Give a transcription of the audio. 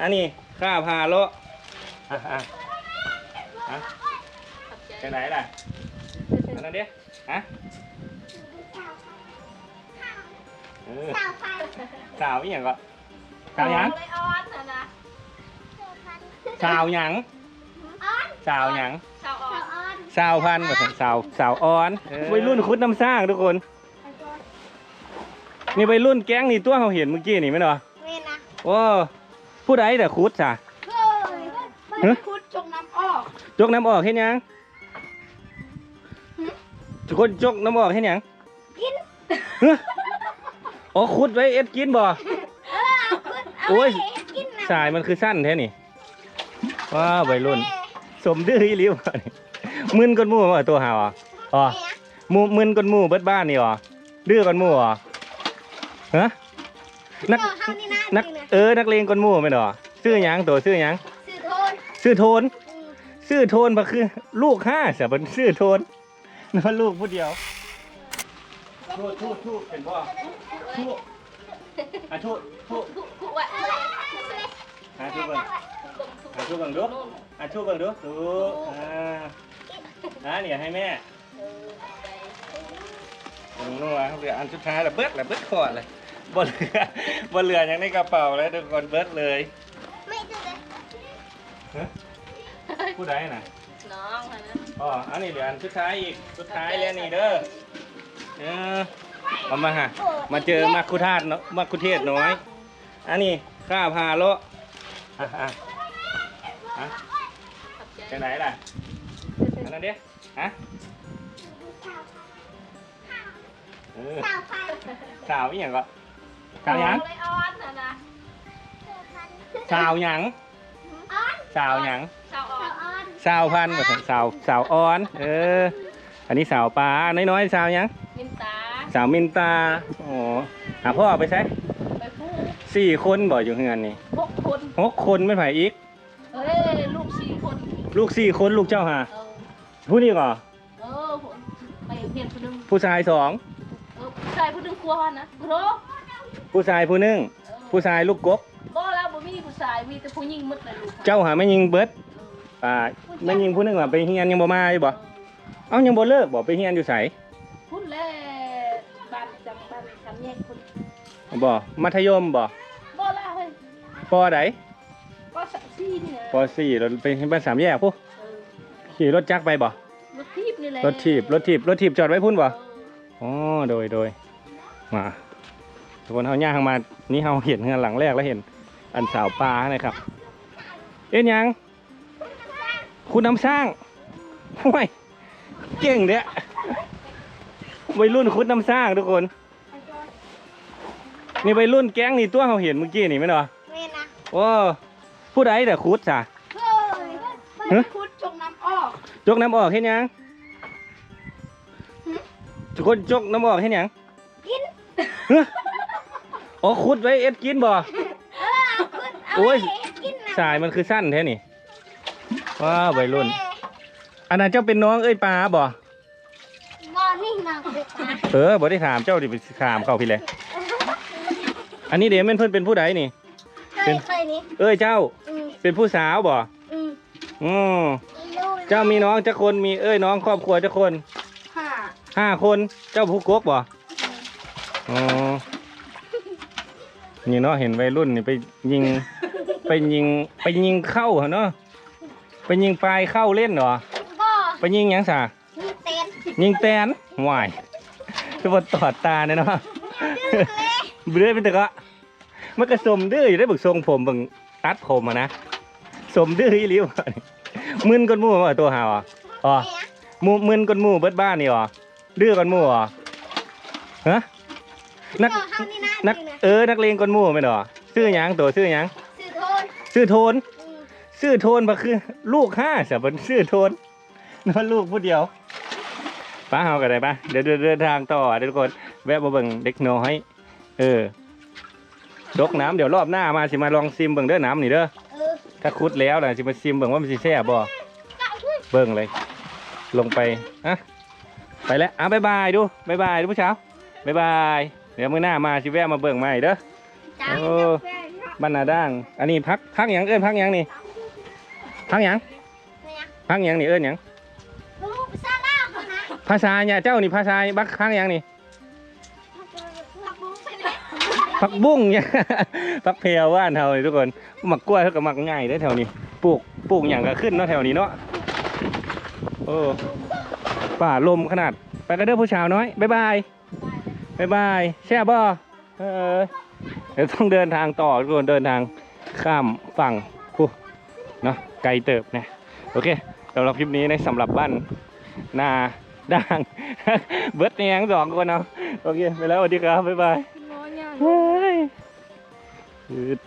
อันนี้ข้าพาโลอะอะฮะไปไหนล่ะอันนั้นเด้ฮะเออสาวอีหยังก็สาวหยังไลออนนะนะสาวหยังสาวหยังชาวออนสาวพันธุ์ว่าซั่นสาวสาวอ่อนวัยรุ่นคุดน้ำสร้างทุกคนนี่วัยรุ่นแก๊งนี่ตัวเขาเห็นเมื่อกี้นี่ไหมเนาะเวนนะโอ้ ผู้ใดแต่คุดจ้ะเฮ้ยมันคุดจงน้ำออกจกน้ำออกเห็นยังทุกคนจกน้ำออกเห็นยังกินเฮ้ยอ๋อคุดไว้เอ็ดกินบ่ เออเอาคุดเอาโอ้ย ไปให้กินนะสายมันคือสั้นแท้นี่ว้าววัยรุ่น สมดื้ออีหลิวะนี่มึนก้นหมู่ว่าตัวหาวอะอ๋อหมูมึนก้นหมู่เบิดบ้านนี่อ๋อดื้อก้นหมู่อ๋อฮะนักเจ้าเฮานี่นะ นักจริงๆเออนักเลงก้นหมู่ไม่นเหรอซื้อหยังตัวซื้อหยังสื่อโทนซื้อโทนอืมซื้อโทนมาคือ ลูกห้าเสียเป็นซื้อโทนนอนลูกผู้เดียวทูดทูดทูดเป็นบ่ทูดอะทูดทูดผู้ผู้ว่าหาทูดเบิ่งหาทูดเบิ่งดูอะทูดเบิ่งดูดูอ่าอ่าเนี่ยให้แม่นัวครับเหลืออันสุดท้ายแล้วเบิดแล้วเบิดขอดเลย บ่เหลือบ่เหลือยังในกระเป๋าแล้วทุกคนเบิดเลยไม่ดูเลยฮะผู้ใดน่ะน้องนะอ๋ออันนี้เหลืออันสุดท้ายอีกสุดท้ายแล้วนี่เด้อเออเอามาฮะมาเจอมักคุธาตุเนาะมักคุเทศน้อย อันนี้ข้าพาโลอะอะอะไปไหนล่ะอันนั้นเด้ฮะเออสาวพันสาวอีหยังก็ สาวหยังไลออนนะนะสาวหยังออนสาวหยังชาวออสาวออนสาวพันว่าซั่นสาวสาวอ่อน เออ อันนี้สาวปลาน้อยๆสาวหยังมินตาสาวมินตาอ๋อหาพ่อไปใช้ไปผู้สี่คนบ่อยู่เฮือนนี่พกคนหกคนไม่ไผอีก เฮ้ยลูกสี่คนลูกสี่คนลูกเจ้าหาเออผู้นี้ก่อเออผมไปเพียนผู้หนึงผู้ชายสอง เออผู้ชายผู้หนึงครัวนะโร ผู้ชายผู้หนึงเออผู้ชายลูกกบ บ่แล้วบ่มีผู้ชายมีแต่ผู้หญิงหมดเลยลูกเจ้าหาไม่ยิงเบิดเอออ่าไม่ยิงผู้หนึงว่าไปเฮียนยังบ่มาอยู่บ่เอ้ายังบ่เลิกบ่ไปเฮียนอยู่ไสพุ่นแลบ้านจำบ้านจำแยกคนบ่มัธยมบ่บ่ละเฮ้ยปอใดก็สักซี่นี่นะปอสี่เราไปบ้านสามแยกพุเออขี่รถจักรไปบ่รถทีบนี่แหละรถถีบรถถีบรถถีบจอดไว้พุ่นบ่ เออ อ๋อ โดย โดย มา ทุกคนเฮาย่างมา นี่เฮาเห็นเฮือนหลังแรกแล้วเห็น อันสาวปลานะครับ เอ็นหยัง คุณน้ำสร้างห่วยเก่งเด้อวัยรุ่นคุดน้ำสร้างทุกคน นี่วัยรุ่นแก๊งนี่ตัวเขาเห็นเมื่อกี้นี่ไหมเนาะเวนนะโอ้ผู้ใดแต่คุดจ้ะเฮ้ยมันคุดจงน้ำออกจกน้ำออกเห็นยังทุกคนจกน้ำออกเห็นยังกินเฮ้ย อ๋อคุดไว้เอ็ดกินบ่ เออเอาคุดเอาโอ้ย ไปให้กินนะสายมันคือสั้นแท้นี่ว้าววัยรุ่น อันนั้นเจ้าเป็นน้องเอ้ยปลาบ่ บอนี่น้องเด็กนะเออบ่ได้ถามเจ้าดิไปถามเขาพี่เลย อันนี้เดี๋ยวมันเพิ่นเป็นผู้ใดนี่ เคยเคยนี่เอ้ยเจ้า อืมเป็นผู้สาวบ่ อืมอืมดูเจ้ามีน้องจักคนมีเอ้ยน้องครอบครัวจักคนค่ะห้าคน เจ้าผู้กกบ่ อ๋อ นี่เนาะเห็นวัยรุ่นนี่ไปยิง ไปยิงไปยิงเข้าเหรอเนาะไปยิงปลายเข้าเล่นเหรอ ก็ไปยิงหยังสามีเต้นยิงแตนหวายคือบนตอดตาเนี่ยเนาะเบื่อเป็นตะกะมันก็สมดื้ออยู่ได้บึกทรงผมเบึงตัดผมอะนะสมดื้ออีหลิวะนี่มึนก้นหมู่ว่าตัวหาวอะอ๋อเนี่ยหมูมึนก้นหมู่เบิดบ้านนี่อ๋อดื้อก้นหมู่อ๋อฮะนักเจ้าเฮานี่ นะนักจริงๆนะเออนักเลงก้นหมู่ไม่นเหรอชื่อหยังตัวชื่อหยังสื่อโทนชื่อโทนอืมชื่อโทนมาคือ ลูกห้าเสียเป็นชื่อโทนนอนลูกผู้เดียวป้าเฮากันได้ปะเดี๋ยวเดินเดินทางต่อเดี๋ยวทุกคนแวะมาเบิ่งเด็กน้อยเออดกน้ำเดี๋ยวรอบหน้ามาสิมาลองซิมเบิ่งเด้อน้ำนี่เด้อ เออถ้าคุดแล้วนะสิมาซิมเบิ่งว่ามันสิแซ่บบ่เจ้าคุดเบิ่งเลย ลงไปอะไปแล้วอะบ๊ายบายดูบ๊ายบายดูผู้เช้าบ๊ายบาย เดี๋ยวมื้อหน้ามาสิแวะมาเบิ่งใหม่เด้อเจ้าโอ้แฟนเนาะบ้านนาด่าง อันนี้พักพักหยังเอิ้นพักหยังนี่พักหยังเนี่ยพักหยังนี่เอิ้นหยังลูกซาล่าคนนะภาษาเนี่ยเจ้านี่ภาษาบักพักหยังนี่ผักบุ้งไปเลยผักบุ้งเนี่ยผักเพลว่านเท่านี้ทุกคนหมักกล้วยเขาก็หมักง่ายได้อแถวนี้ปลูกปลูกอย่างก็ขึ้นเนาะแถวนี้เนาะโอ้ป่าลมขนาด ไปกันเด้อผู้ชาวน้อย บ๊ายบาย บ๊ายบายแช่บ่เออเดี๋ยวต้องเดินทางต่อทุกคนเดินทางข้ามฝั่งผู้เนาะไกลเติบนะโอเคสำหรับคลิปนี้ในสำหรับบ้านนาด่างเบิร์ดเนี่ยงสองคนเนาะโอเค ไปแล้วสวัสดีครับ บ๊ายบายน้อยใหญ่เฮ้ยอืด